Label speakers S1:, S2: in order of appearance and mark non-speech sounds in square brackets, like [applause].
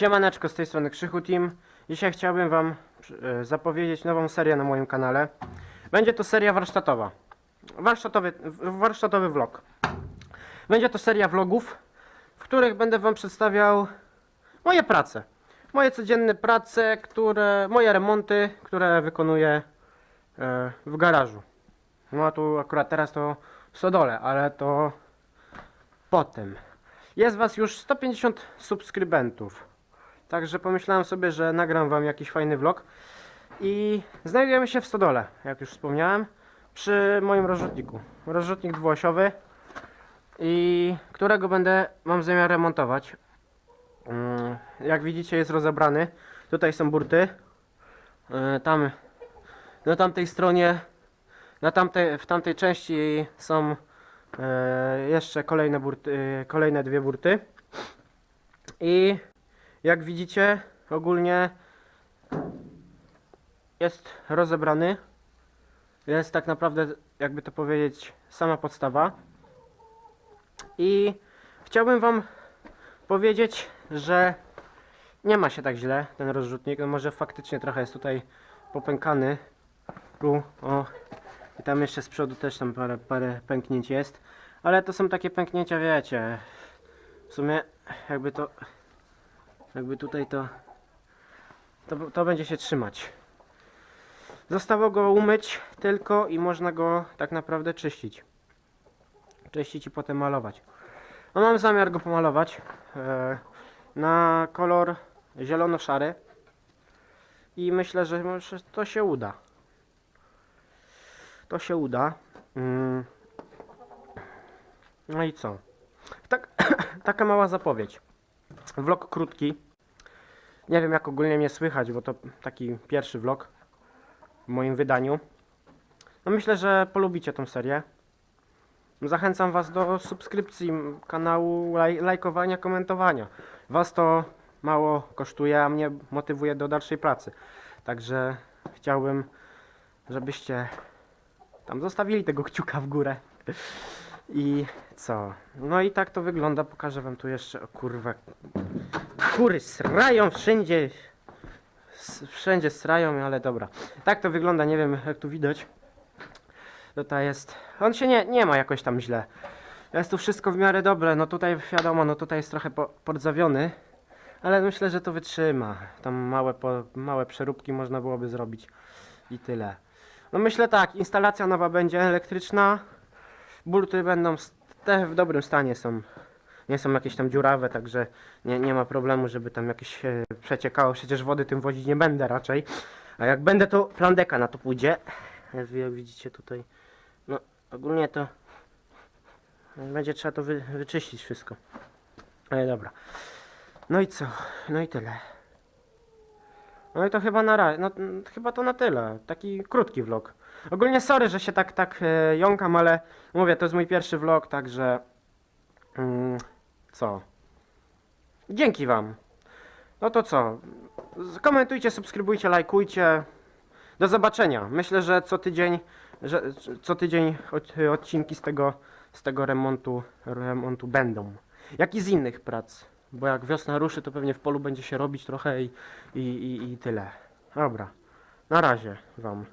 S1: Siemaneczko, z tej strony Krzychu Team. Dzisiaj chciałbym Wam e, zapowiedzieć nową serię na moim kanale. Będzie to seria warsztatowa. Warsztatowy, warsztatowy vlog. Będzie to seria vlogów, w których będę Wam przedstawiał moje prace. Moje codzienne prace, które, moje remonty, które wykonuję e, w garażu. No a tu akurat teraz to w Sodole, ale to potem. Jest Was już 150 subskrybentów. Także pomyślałem sobie, że nagram wam jakiś fajny vlog. I znajdujemy się w Stodole, jak już wspomniałem, przy moim rozrzutniku. Rozrzutnik dwuosiowy, i którego będę, mam zamiar remontować. Mm, Jak widzicie jest rozebrany. Tutaj są burty. E, Tam, na tamtej stronie, na tamtej, w tamtej części są e, jeszcze kolejne burty, kolejne dwie burty. I jak widzicie, ogólnie jest rozebrany. Jest tak naprawdę, jakby to powiedzieć, sama podstawa. I chciałbym Wam powiedzieć, że nie ma się tak źle ten rozrzutnik. No może faktycznie trochę jest tutaj popękany. Tu, o. I tam jeszcze z przodu też tam parę, parę pęknięć jest. Ale to są takie pęknięcia, wiecie. W sumie jakby to jakby tutaj to, to, to będzie się trzymać. Zostało go umyć tylko i można go tak naprawdę czyścić. Czyścić i potem malować. No mam zamiar go pomalować e, na kolor zielono-szary i myślę, że to się uda. To się uda. Mm. No i co? Tak, [coughs] taka mała zapowiedź. Vlog krótki. Nie wiem jak ogólnie mnie słychać, bo to taki pierwszy vlog w moim wydaniu. No myślę, że polubicie tą serię. Zachęcam Was do subskrypcji kanału, laj, lajkowania, komentowania. Was to mało kosztuje, a mnie motywuje do dalszej pracy. Także chciałbym, żebyście tam zostawili tego kciuka w górę. I co? No i tak to wygląda. Pokażę Wam tu jeszcze. O kurwa. Kury srają wszędzie. Wszędzie srają, ale dobra. Tak to wygląda, nie wiem jak tu widać. Tutaj jest. On się nie, nie ma jakoś tam źle. Jest tu wszystko w miarę dobre. No tutaj wiadomo, no tutaj jest trochę po, podzawiony. Ale myślę, że to wytrzyma. Tam małe, po, małe przeróbki można byłoby zrobić. I tyle. No myślę tak, instalacja nowa będzie elektryczna. Burty będą te w dobrym stanie są. Nie są jakieś tam dziurawe, także nie, nie ma problemu, żeby tam jakieś e, przeciekało. Przecież wody tym wozić nie będę raczej. A jak będę, to plandeka na to pójdzie. Jak widzicie tutaj. No ogólnie to będzie trzeba to wy, wyczyścić wszystko. Ale dobra. No i co? No i tyle. No i to chyba na razie. No, chyba to na tyle. Taki krótki vlog. Ogólnie sorry, że się tak tak e, jąkam, ale mówię, to jest mój pierwszy vlog, także mm, co? Dzięki wam. No to co? Komentujcie, subskrybujcie, lajkujcie. Do zobaczenia. Myślę, że co tydzień, że co tydzień od, odcinki z tego, z tego remontu, remontu będą. Jak i z innych prac. Bo jak wiosna ruszy, to pewnie w polu będzie się robić trochę i, i, i, i tyle. Dobra. Na razie wam.